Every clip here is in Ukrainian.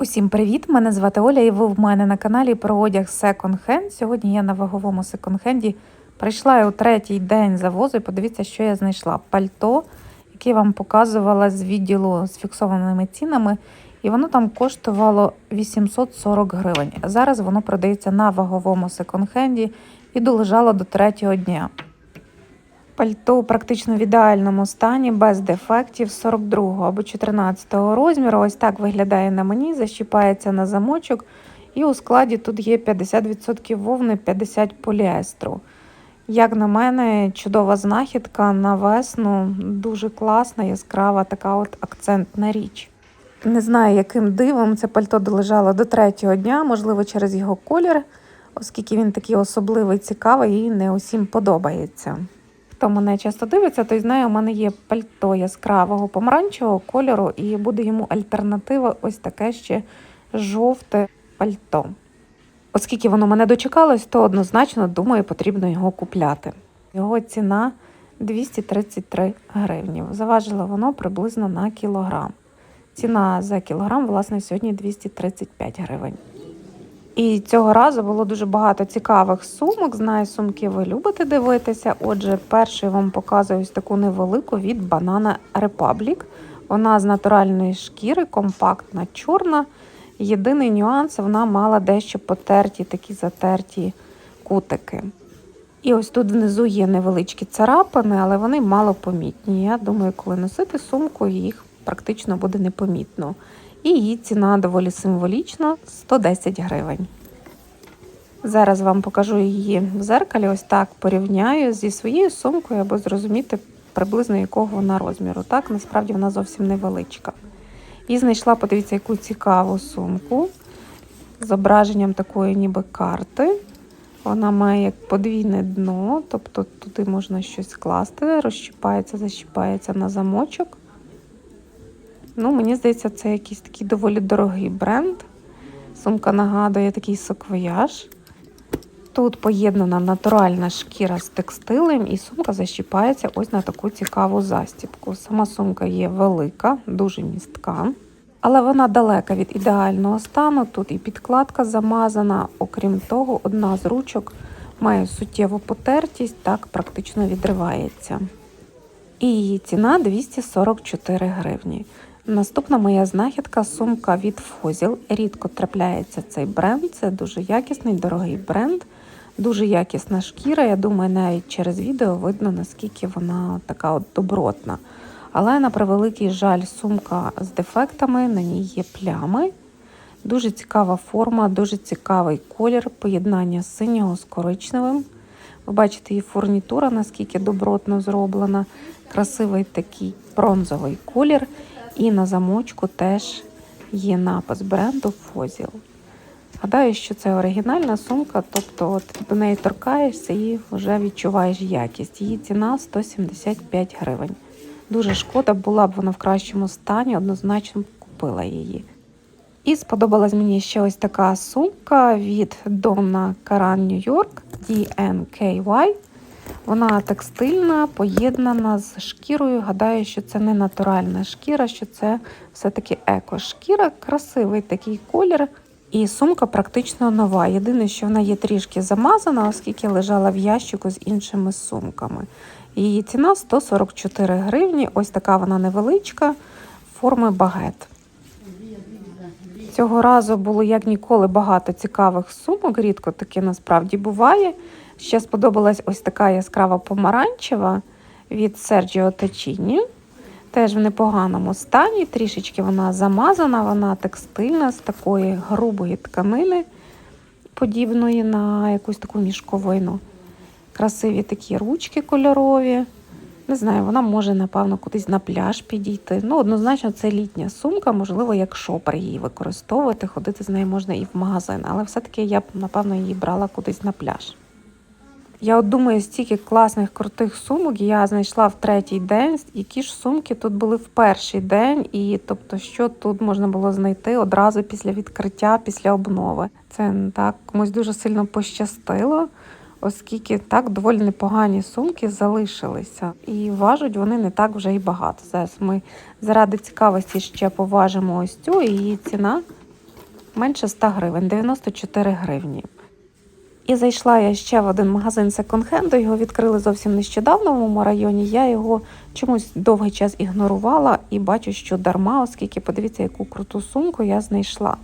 Усім привіт! Мене звати Оля, і ви в мене на каналі про одяг Second Hand. Сьогодні я на ваговому секонд-хенді прийшла у третій день завозу. І подивіться, що я знайшла. Пальто, яке я вам показувала з відділу з фіксованими цінами, і воно там коштувало 840 гривень. Зараз воно продається на ваговому секонд-хенді і долежало до третього дня. Пальто практично в ідеальному стані, без дефектів 42 або 14 розміру. Ось так виглядає на мені, защіпається на замочок. І у складі тут є 50% вовни, 50% поліестру. Як на мене, чудова знахідка на весну, дуже класна, яскрава така от акцентна річ. Не знаю, яким дивом це пальто долежало до третього дня, можливо, через його колір, оскільки він такий особливий, цікавий і не усім подобається. Хто мене часто дивиться, той знає, у мене є пальто яскравого помаранчевого кольору, і буде йому альтернатива ось таке ще жовте пальто. Оскільки воно мене дочекалось, то однозначно думаю, потрібно його купляти. Його ціна 233 гривні. Заважило воно приблизно на кілограм. Ціна за кілограм, власне, сьогодні 235 гривень. І цього разу було дуже багато цікавих сумок. Знаю, сумки ви любите дивитися. Отже, першою вам показую ось таку невелику від Banana Republic. Вона з натуральної шкіри, компактна, чорна. Єдиний нюанс, вона мала дещо потерті, такі затерті кутики. І ось тут внизу є невеличкі царапини, але вони мало помітні. Я думаю, коли носити сумку, їх практично буде непомітно. І її ціна доволі символічна 110 гривень. Зараз вам покажу її в зеркалі, ось так порівняю зі своєю сумкою, аби зрозуміти приблизно якого вона розміру. Так, насправді вона зовсім невеличка. І знайшла, подивіться, яку цікаву сумку з зображенням такої ніби карти. Вона має як подвійне дно, тобто туди можна щось класти, розщіпається, защіпається на замочок. Ну, Мені здається, це якийсь такий доволі дорогий бренд. Сумка нагадує такий саквояж. Тут поєднана натуральна шкіра з текстилем, і сумка защіпається ось на таку цікаву застібку. Сама сумка є велика, дуже містка, але вона далека від ідеального стану. Тут і підкладка замазана. Окрім того, одна з ручок має суттєву потертість, так практично відривається. І її ціна 244 гривні. Наступна моя знахідка сумка від Фозіл. Рідко трапляється цей бренд. Це дуже якісний, дорогий бренд, дуже якісна шкіра. Я думаю, навіть через відео видно, наскільки вона така от добротна. Але на превеликий жаль, сумка з дефектами, на ній є плями. Дуже цікава форма, дуже цікавий колір, поєднання синього з коричневим. Ви бачите, її фурнітура, наскільки добротно зроблена, красивий такий бронзовий колір. І на замочку теж є напис бренду Fossil. Гадаю, що це оригінальна сумка, тобто от до неї торкаєшся і вже відчуваєш якість. Її ціна 175 гривень. Дуже шкода, була б вона в кращому стані, однозначно купила її. І сподобалась мені ще ось така сумка від Donna Karan New York DNKY. Вона текстильна, поєднана з шкірою. Гадаю, що це не натуральна шкіра, що це все-таки еко-шкіра, красивий такий колір. І сумка практично нова. Єдине, що вона є трішки замазана, оскільки лежала в ящику з іншими сумками. Її ціна 144 гривні. Ось така вона невеличка, форми багет. Цього разу було як ніколи багато цікавих сумок. Рідко таке насправді буває. Ще сподобалась ось така яскрава помаранчева від Sergio Tacchini. Теж в непоганому стані. Трішечки вона замазана, вона текстильна з такої грубої тканини, подібної на якусь таку мішковину. Красиві такі ручки кольорові. Не знаю, вона може, напевно, кудись на пляж підійти. Ну, однозначно, це літня сумка, можливо, як шопер її використовувати, ходити з нею можна і в магазин. Але все-таки я б, напевно, її брала кудись на пляж. Я от думаю, стільки класних крутих сумок я знайшла в третій день. Які ж сумки тут були в перший день, і тобто, що тут можна було знайти одразу після відкриття, після обнови. Це так комусь дуже сильно пощастило, оскільки так доволі непогані сумки залишилися. І важать вони не так вже і багато. Зараз ми заради цікавості ще поважимо ось цю і її ціна менше 100 гривень, 94 гривні. І зайшла я ще в один магазин секонд-хенду. Його відкрили зовсім нещодавно в моєму районі. Я його чомусь довгий час ігнорувала і бачу, що дарма, оскільки подивіться, яку круту сумку я знайшла.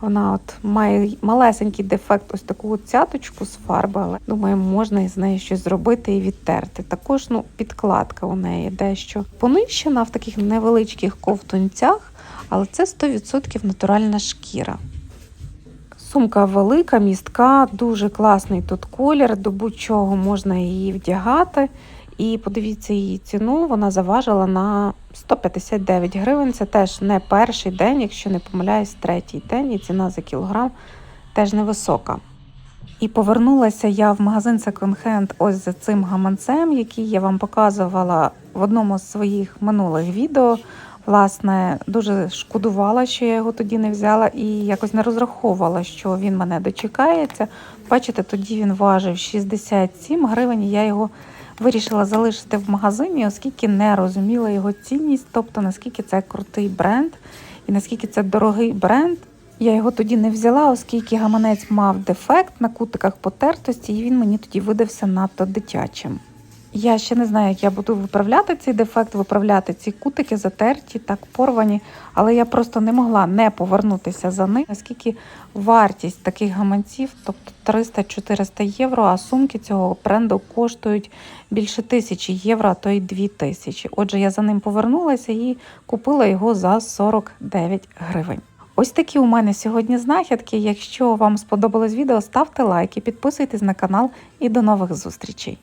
Вона от має малесенький дефект, ось таку цяточку з фарби, але думаю, можна із нею щось зробити і відтерти. Також ну, підкладка у неї дещо понищена в таких невеличких ковтунцях, але це 100% натуральна шкіра. Сумка велика, містка, дуже класний тут колір, до будь-чого можна її вдягати. І подивіться її ціну, вона заважила на 159 гривень. Це теж не перший день, якщо не помиляюсь, третій день, і ціна за кілограм теж невисока. І повернулася я в магазин секонд-хенд ось за цим гаманцем, який я вам показувала в одному з своїх минулих відео. Власне, дуже шкодувала, що я його тоді не взяла, і якось не розраховувала, що він мене дочекається. Бачите, тоді він важив 67 гривень. і Я його вирішила залишити в магазині, оскільки не розуміла його цінність, тобто наскільки це крутий бренд і наскільки це дорогий бренд. Я його тоді не взяла, оскільки гаманець мав дефект на кутиках потертості, і він мені тоді видався надто дитячим. Я ще не знаю, як я буду виправляти цей дефект, виправляти ці кутики затерті, так порвані, але я просто не могла не повернутися за ним, оскільки вартість таких гаманців, тобто 300-400 євро, а сумки цього бренду коштують більше тисячі євро, а то й дві тисячі. Отже, я за ним повернулася і купила його за 49 гривень. Ось такі у мене сьогодні знахідки. Якщо вам сподобалось відео, ставте лайки, підписуйтесь на канал і до нових зустрічей.